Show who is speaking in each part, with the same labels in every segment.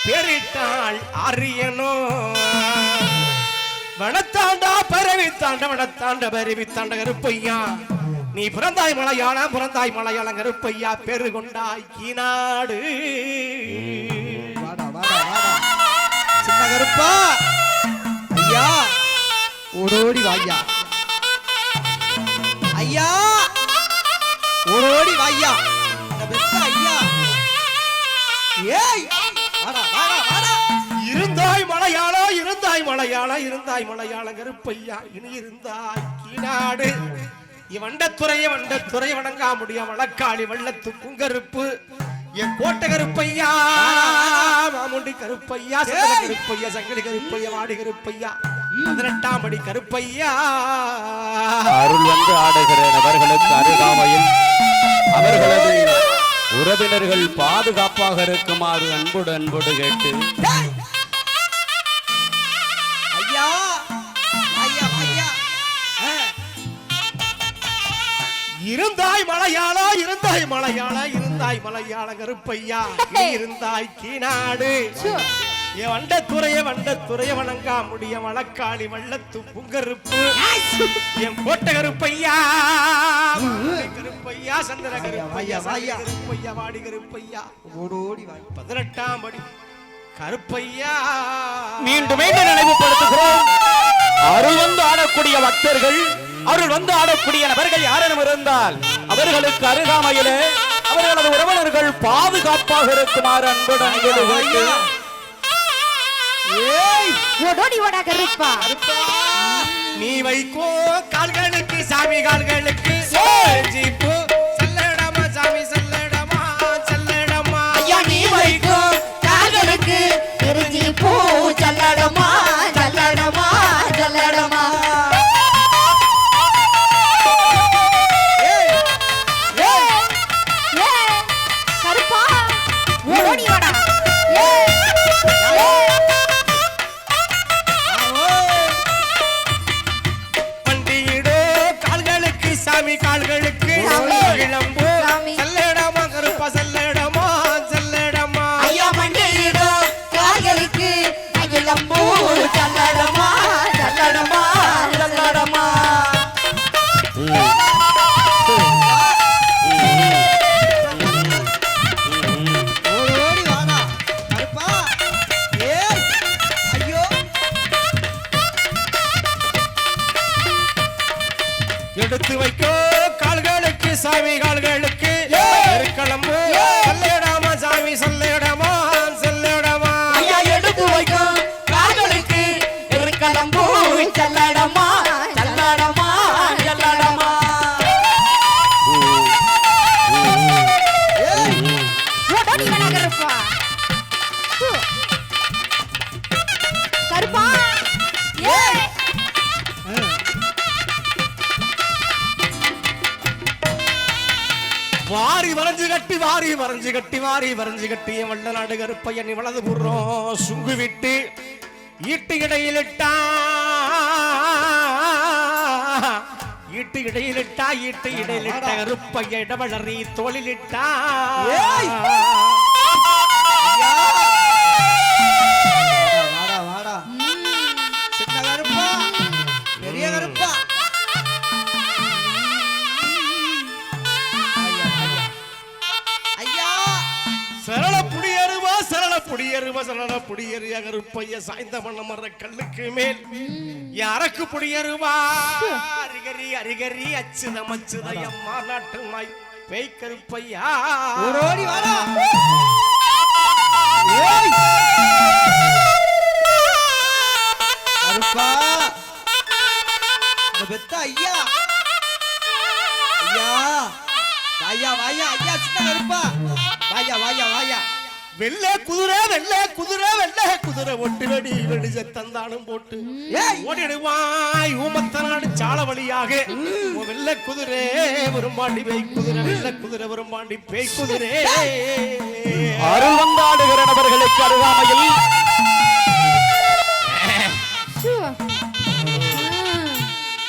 Speaker 1: பெரிட்டாள் அறியனோ வனத்தாண்டா பரவித்தாண்ட வனத்தாண்ட பரவித்தாண்ட கருப்பையா. நீ பிறந்தாய் மலையாள பிறந்தாய் மலையாள கருப்பையா பெரு கொண்டாய் கீநாடு
Speaker 2: சின்ன கருப்பா. ஐயா ஓடோடி வாய்யா. ஐயா ஓடோடி வாய்யா. ஐயா. ஏய்
Speaker 1: மலையாளா இருந்தாய் மலையாள கருப்பையா இனி இருந்தாய். கீநாடு இவண்டத்துறைய வண்டத்துறை வணங்கா முடிய வழக்காளி வள்ளத்து குங்கருப்பு. என் கோட்டை கருப்பையா மாமுண்டி கருப்பையா கருப்பையா சங்கரி கருப்பையா வாடி கருப்பையா. பதினெட்டாம் படி கருப்பையா.
Speaker 3: அருள் வந்து ஆடுகிற நபர்களுக்கு அருகாமையில். அவர்களது உறவினர்கள் பாதுகாப்பாக இருக்குமாறு அன்போடு அன்போடு கேட்டு.
Speaker 1: இருந்தாய் மலையாளா இருந்தாய் மலையாளா இருந்தாய் மலையாள கருப்பையா நீ இருந்தாய் கீநாடு. என் வண்டத்துறைய வண்டத்துறைய வணங்கா முடிய வழக்காளி வள்ளத்து புங்கருப்பு. என் கோட்டை கருப்பையா கருப்பையா சந்திர கருப்பையா
Speaker 2: வாயா.
Speaker 1: கருப்பையா வாடி கருப்பையா.
Speaker 2: ஓடோடி
Speaker 1: பதினெட்டாம் படி. கருப்பையா.
Speaker 3: மீண்டும் மீண்டும் நினைவுபடுத்துகிறோம்? அருள் வந்து ஆடக்கூடிய பக்தர்கள் அருள் வந்து ஆடக்கூடிய நபர்கள் யாரெனும் இருந்தால் அவர்களுக்கு அருகாமையிலே அவர்களது உறவினர்கள் பாதுகாப்பாக இருக்குமாறு அன்போடு அன்போடு கேட்டு
Speaker 2: ஏய்!
Speaker 4: ஓடோடி ஓடா கருப்பா
Speaker 1: நீ வைக்கோ கால்களுக்கு சாமி கால்களுக்கு. சல்லடமா சல்லடமா சல்லடமா.
Speaker 4: கருப்பா. ஏ.
Speaker 1: வாரி வரைஞ்சு கட்டி வாரி வரைஞ்சு கட்டி வாரி வரைஞ்சு கட்டி வள்ள நாடு கருப்பையன் வலது புறம் சுங்கு விட்டு ஈட்டு இடையிலிட்டா
Speaker 2: சின்ன கருப்பா பெரிய கருப்பா. ஐயா, ஐயா. ஐயா
Speaker 1: சரள புடியருவா சரள புடியருவா சரள புடியறிய கருப்பைய சாய்ந்த மர கல்லுக்கு மேல். யாருக்கு புடியருவா அரிகரி அரிகரி அச்சுதம் அச்சுதயம்மா நாட்டு மாய் பேய் கருப்பையா
Speaker 2: ஓடோடி வாடா. ஏய்! கருப்பா இந்த பெத்த ஐயா. ஐயா. வாயா வாயா ஐயா சின்ன கருப்பா. வாயா வாயா வாயா.
Speaker 1: வெள்ள குதிரை வெள்ள குதிரை வெள்ள குதிரை ஒட்டு வெடி வெடி சத்தந்தானும் போட்டு.
Speaker 2: ஏய்!
Speaker 1: ஓடிடுவாய் ஊமத்தனாடு சால வழியாக. வெள்ள குதிரை வரும்பாண்டி பேய் குதிரை வெள்ள குதிரை வரும்பாண்டி பேய் குதிரை.
Speaker 3: அருள் நபர்களுக்கு அருகாமையில்.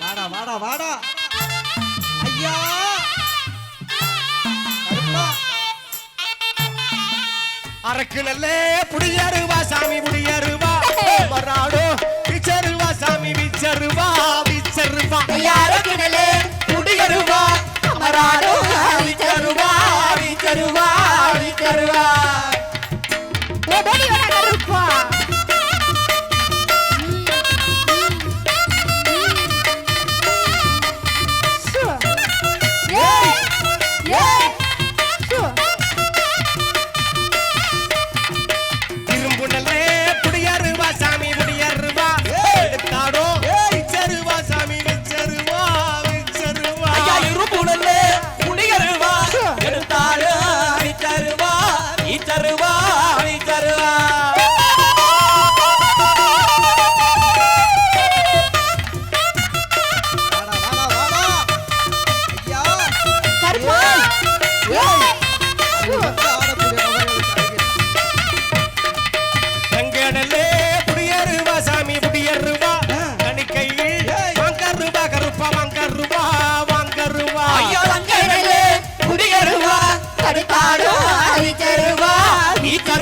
Speaker 2: வாடா வாடா வாடா.
Speaker 1: அரக்குல புடியருவா சாமி புடியருவா. மராடோ விச்சருவா சாமி விச்சருவா விச்சருவா. அரக்குடலே புடியருவா. மராடோ விச்சருவா விச்சருவா விச்சருவா.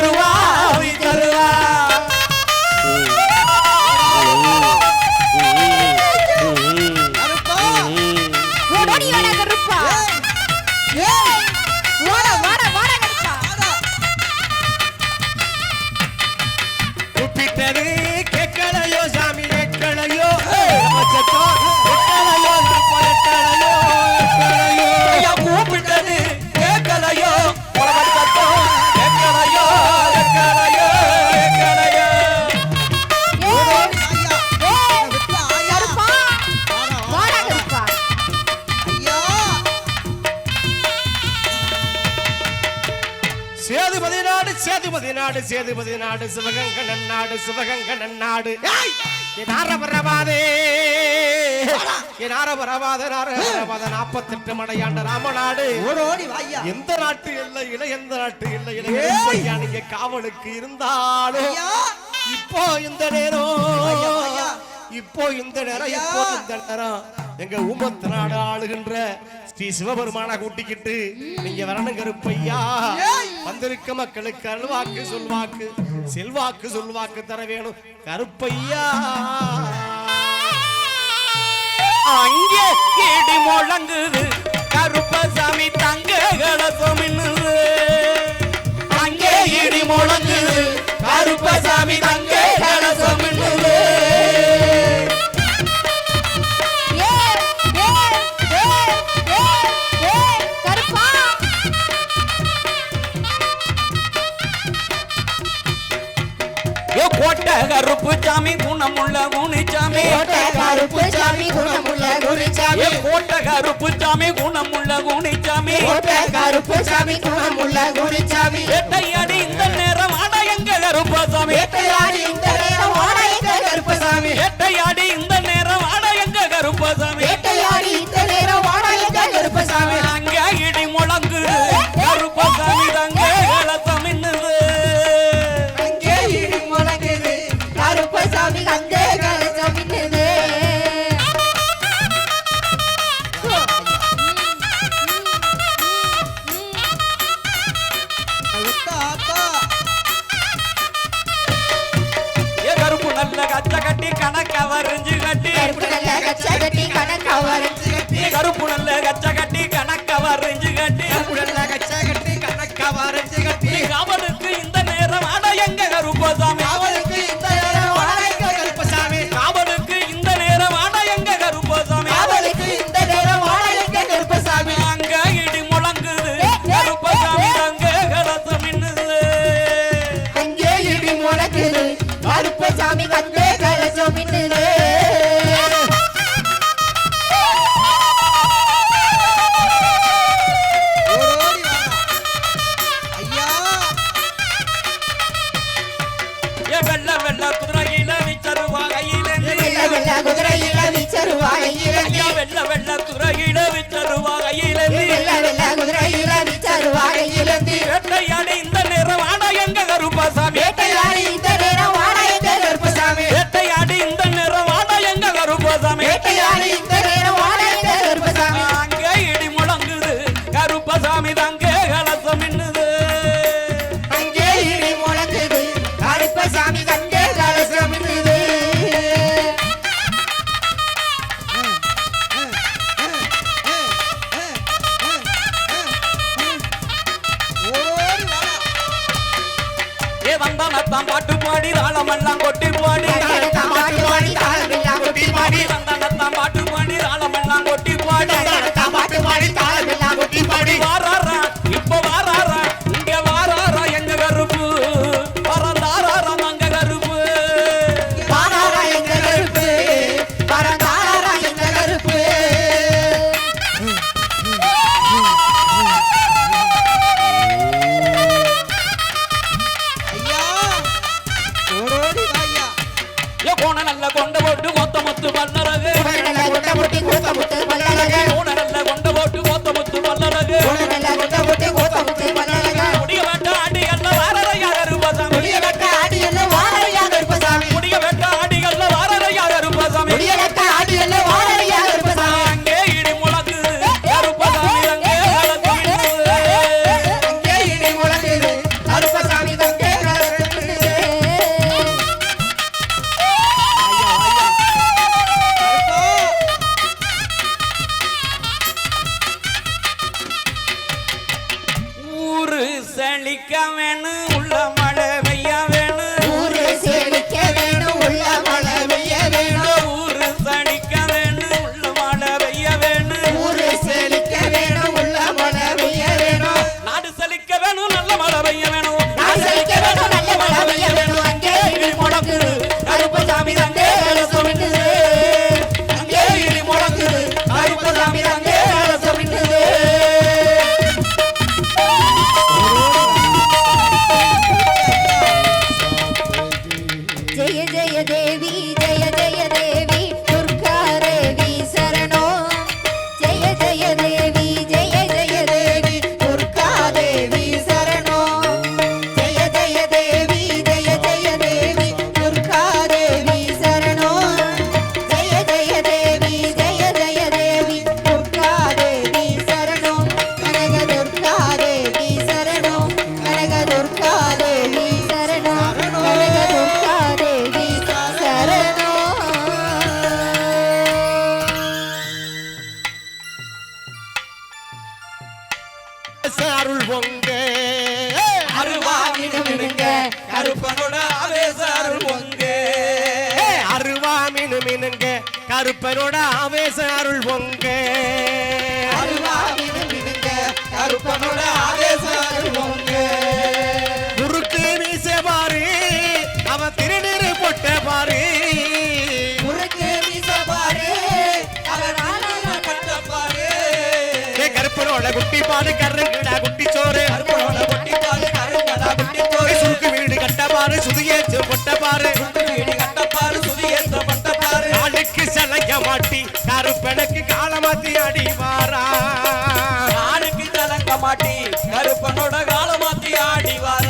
Speaker 1: திருவாவி நாடு சேதுபதி நாடு சிவகங்கடன் நாடு சிவகங்கடன் நாடு. நாற்பத்தெட்டு மடையாண்ட ராமநாடு எந்த நாட்டு இல்லை இல்லை எந்த நாட்டு இல்லை இல்லை நீங்க காவலுக்கு இருந்தாலும் இப்போ இந்த நேரம். இப்போ இந்த நேரம் இப்போ இந்த நேரம். எங்க உமத்து நாடு ஆளுகின்ற ஸ்ரீ சிவபெருமான கூட்டிக்கிட்டு நீங்க வரணும் கருப்பையா. வந்திருக்க மக்களுக்கு அருள்வாக்கு சொல்வாக்கு செல்வாக்கு சொல்வாக்கு தர வேணும் கருப்பையா.
Speaker 3: அங்கே கேடி முழங்குது. கருப்பசாமி தங்க கலசமின்னு அங்கே இடி முழங்குது. கருப்பசாமி தங்க
Speaker 4: கருப்பு
Speaker 3: சாமி குணமுள்ள குனிச்சாமி
Speaker 4: கருப்பு சாமி குணமுள்ள
Speaker 3: குனிச்சாமி கோட்ட கருப்பு சாமி குணமுள்ள குனிச்சாமி
Speaker 4: கருப்பு சாமி குணமுள்ள குனிச்சாமி
Speaker 3: எட்டையடி இந்த நேரம் அடையங்க கருப்பாசாமி புனல்ல கச்ச கட்டி கணக்க வரைஞ்சு கட்டி கருப்பரோட ஆவேச அருள் பொங்க.
Speaker 1: கருப்பனோட ஆவேச அருள் பொங்க குறுக்கு வீச பாரு அவ திருநீர் பொட்ட பாரு.
Speaker 4: குறுக்கு வீச பாரு
Speaker 1: கருப்பனோட குட்டி பாடு கருங்கடா குட்டி சோறு.
Speaker 4: கருப்பனோட குட்டி பாடு கருங்கடா குட்டி சோறு
Speaker 1: சுருக்கு வீடு கட்ட பாரு சுதியேச்சு பொட்ட பாரு.
Speaker 4: வீடு
Speaker 1: அலைய மாட்டி கருப்பனுக்கு காலமாத்தி அடிவாரா
Speaker 3: யாருக்கு கலங்க மாட்டி கருப்பனோட காலமாத்தி ஆடிவாரா?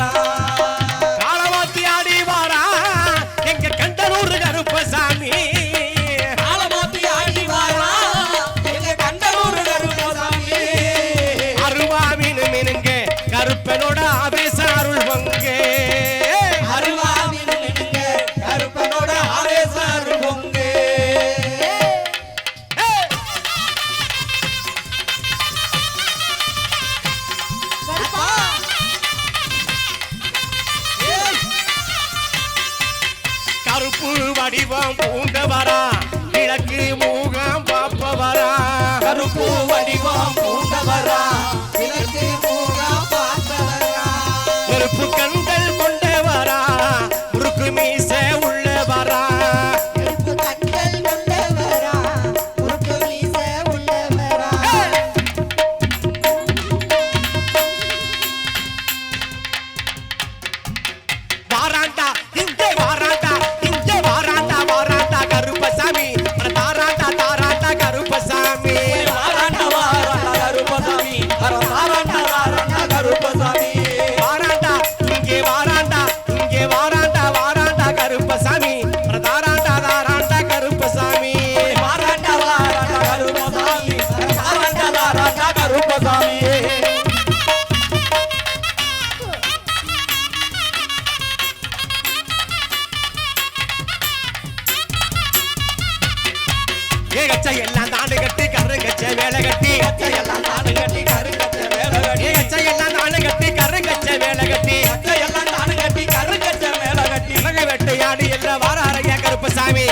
Speaker 1: ஏகச்ச எல்லாம் தாண்டு கட்டி கரு கச்ச வேலை கட்டி.
Speaker 3: எல்லாம் தாண்டு கட்டி கரு கச்ச வேலை கட்டி
Speaker 1: ஏகச்ச எல்லாம் தாண்டு கட்டி கரு கச்ச வேலை கட்டி.
Speaker 3: எல்லாம் தாண்டு கட்டி
Speaker 1: கரு
Speaker 2: கச்ச வேலை கட்டி. வெட்டு
Speaker 1: யாடி
Speaker 2: எல்லாம்
Speaker 1: வார அரையா கருப்பசாமி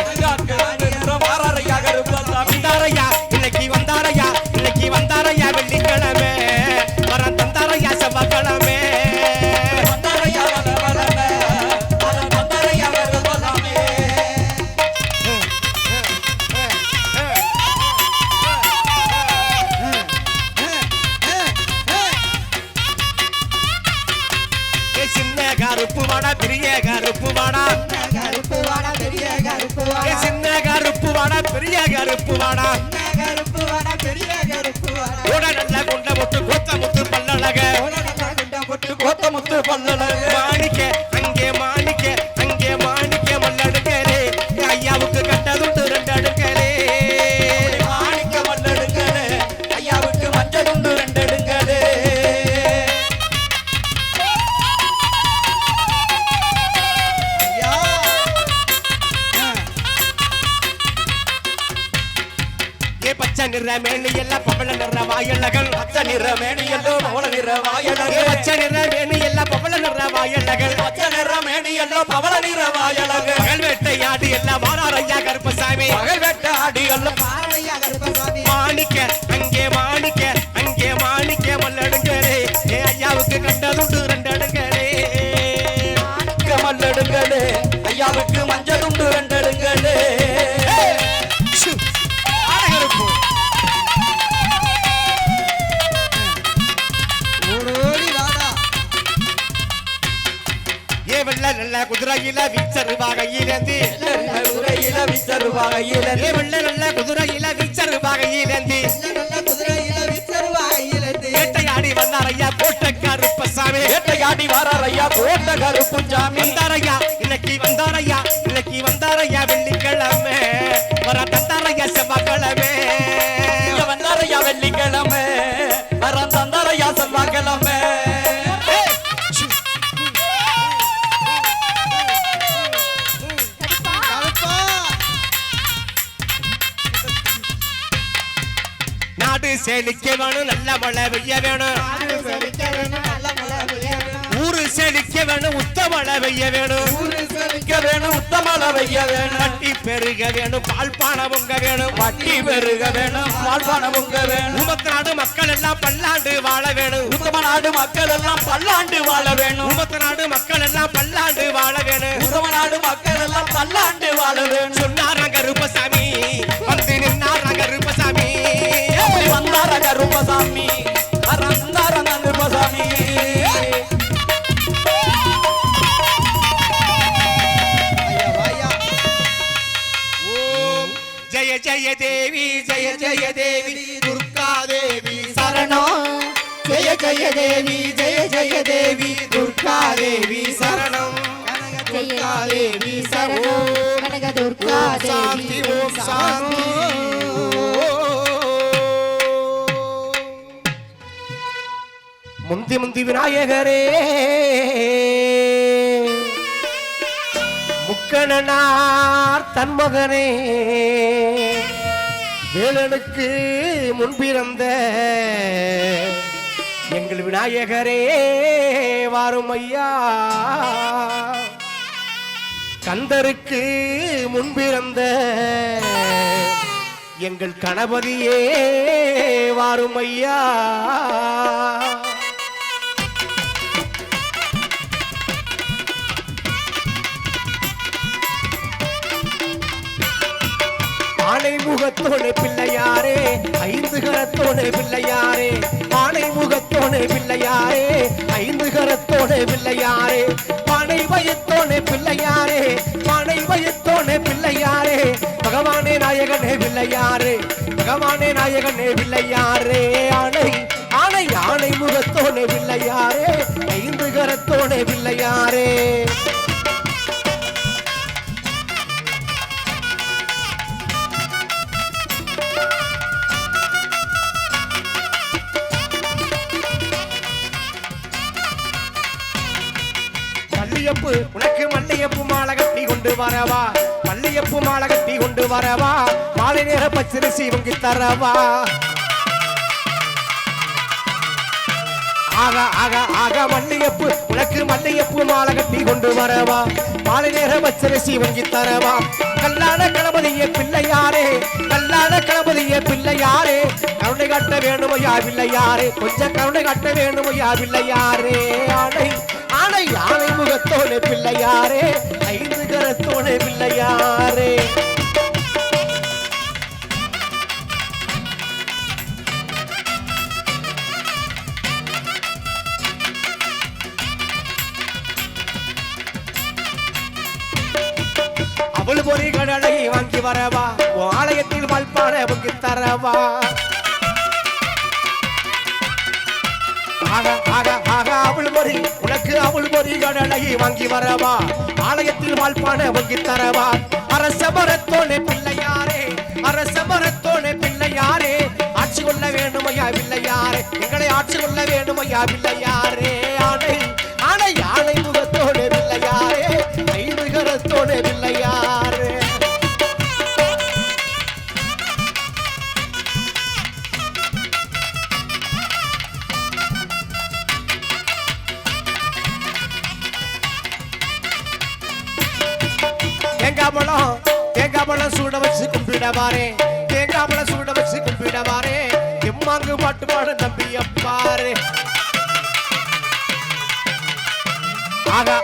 Speaker 1: பெரிய கருப்பு வாடா.
Speaker 2: கருப்பு வாடா பெரிய கருப்பு வாடா
Speaker 1: கூட நல்ல குண்ட முத்து கொத்த முத்து பல்லழக.
Speaker 2: பொட்டு
Speaker 3: கோத்த முத்து பல்லழகு
Speaker 1: மாணிக்க அங்கே மாணிக்க பவள நிற குதிரையில வீச்சரு வகையிலேந்தி
Speaker 3: உரையில விச்சருவாகையிலே
Speaker 1: ஏ வெள்ள நல்ல குதிரையில வீச்சரு வகையிலேந்தி
Speaker 2: நல்ல நல்ல குதிரையில விச்சருவாயிலத்து
Speaker 1: வேட்டையாடி வந்தார் ஐயா கோட்டை கருப்பசாமி
Speaker 3: வேட்டையாடி வாரார் ஐயா கோட்ட கருப்பு சாமி.
Speaker 1: வந்தாரையா இன்னைக்கு வந்தாரையா இன்னைக்கு
Speaker 3: வைய வேணும்
Speaker 1: வட்டி பெருக வேணும். பால் பானை பொங்க வேணும்.
Speaker 3: வட்டி பெருக வேணும். வாழ்வான உங்க வேணும்.
Speaker 1: உமத்து நாடு மக்கள் எல்லாம் பல்லாண்டு வாழ வேணும்.
Speaker 3: உத்தம நாடு மக்கள் எல்லாம் பல்லாண்டு வாழ வேணும்.
Speaker 1: உமத்து நாடு மக்கள் எல்லாம் பல்லாண்டு வாழ வேணும்.
Speaker 3: உத்தம நாடு மக்கள் எல்லாம் பல்லாண்டு
Speaker 1: தேவி ஜெய ஜெய தேவி துர்கா தேவி சரணம்.
Speaker 4: ஜெய தேவி
Speaker 1: சரணம்.
Speaker 4: கனக துர்கா தேவி
Speaker 1: ஓம் சாந்தி. முந்தி முந்தி விநாயகரே. முக்கணனார் தன்மகனே. வேலனுக்கு முன்பிறந்த எங்கள் விநாயகரே வாரும் ஐயா. கந்தருக்கு முன்பிறந்த எங்கள் கணபதியே வாரும் ஐயா. ஆனை முகத்தோடு பிள்ளையாரே ஐந்து கரத்தோடு பிள்ளையாரே ஆனை முகத்தோடு பிள்ளையாரே ஐந்து கரத்தோடு பிள்ளையாரே பானை வயத்தோடு பிள்ளையாரே பானை வயத்தோடு பிள்ளையாரே பகவானே நாயகனே பிள்ளையாரே பகவானே நாயகனே பிள்ளையாரே ஆனை ஆனை ஆனை முகத்தோடு பிள்ளையாரே ஐந்து கரத்தோடு பிள்ளையாரே கொண்டு வரவா? மல்லியப்பு மாலை கட்டி கொண்டு வரவா? மாலை நேர பச்சரிசி வங்கி தரவா? ஆக ஆக ஆக மல்லியப்பு உனக்கு மல்லியப்பு மாலை கட்டி கொண்டு வரவா? மாலை நேர பச்சரிசி வங்கி தரவா? கல்லான கணபதிய பிள்ளையாரே கல்லான கணபதிய பிள்ளையாரே. கருணை காட்ட வேணுமையா பிள்ளையாரே. கொஞ்சம் கருணை காட்ட வேணுமையா பிள்ளையாரே. ஆடை ஆணை யானை முகத்தோனே பிள்ளையாரே ஐந்து கரத்தோனே பிள்ளையாரே. அவள் பொறி கடலை வாங்கி வரவா ஆலயத்தில் வாழ்ப்பான பொங்கி தரவா. ஆக ஆக ஆக அவள் பொறி அவள் பொறி கடலை வாங்கி வரவா? ஆலயத்தில் வாழ்ப்பான பொங்கி தரவா? அரச மரத்தோனே பிள்ளையாரே அரச மரத்தோனே பிள்ளையாரே. ஆட்சி கொள்ள வேண்டுமையா பிள்ளையாரே. எங்களை ஆட்சி கொள்ள வேண்டுமையா பிள்ளையாரே.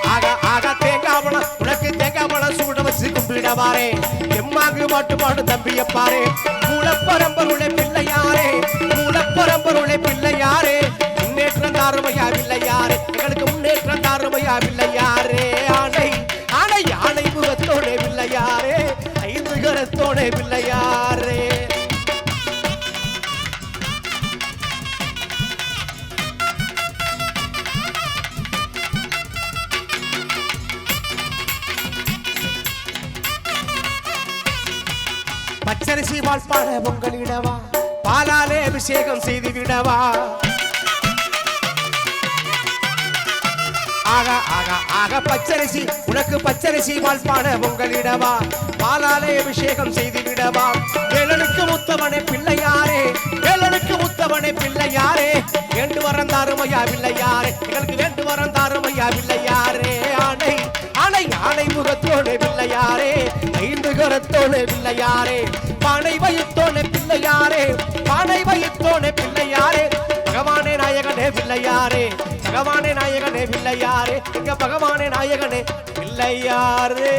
Speaker 1: ஆக ஆக தேங்காய் பழம் உனக்கு தேங்காய் பழம் சூட வச்சு கும்பிட கும்பிடவாரே எம்மாங்கு பாட்டு பாடு தம்பி அப்பாரே மூலப்பரம்பருளை பிள்ளையாரே. மூலப்பரம்பருளை பிள்ளையாரே. பச்சரிசி பாட பொங்கலிடவா? பாலாலே அபிஷேகம் செய்து விடவா ஆகா ஆகா ஆக பச்சரிசி. உனக்கு பச்சரிசி வாழ்ப்பாட பொங்கலிடவா? பாலாலே அபிஷேகம் செய்து விடவா வேலனுக்கு முத்தவனே பிள்ளையாரே வேலனுக்கு முத்தவனே பிள்ளையாரே. கரத்தோனே பிள்ளையாரே பானை வயிற்றோனே பிள்ளையாரே பானை வயிற்றோனே பிள்ளையாரே. பகவானே நாயகனே பிள்ளையாரே பகவானே நாயகனே பிள்ளையாரே எங்க பகவானே நாயகனே பிள்ளையாரே.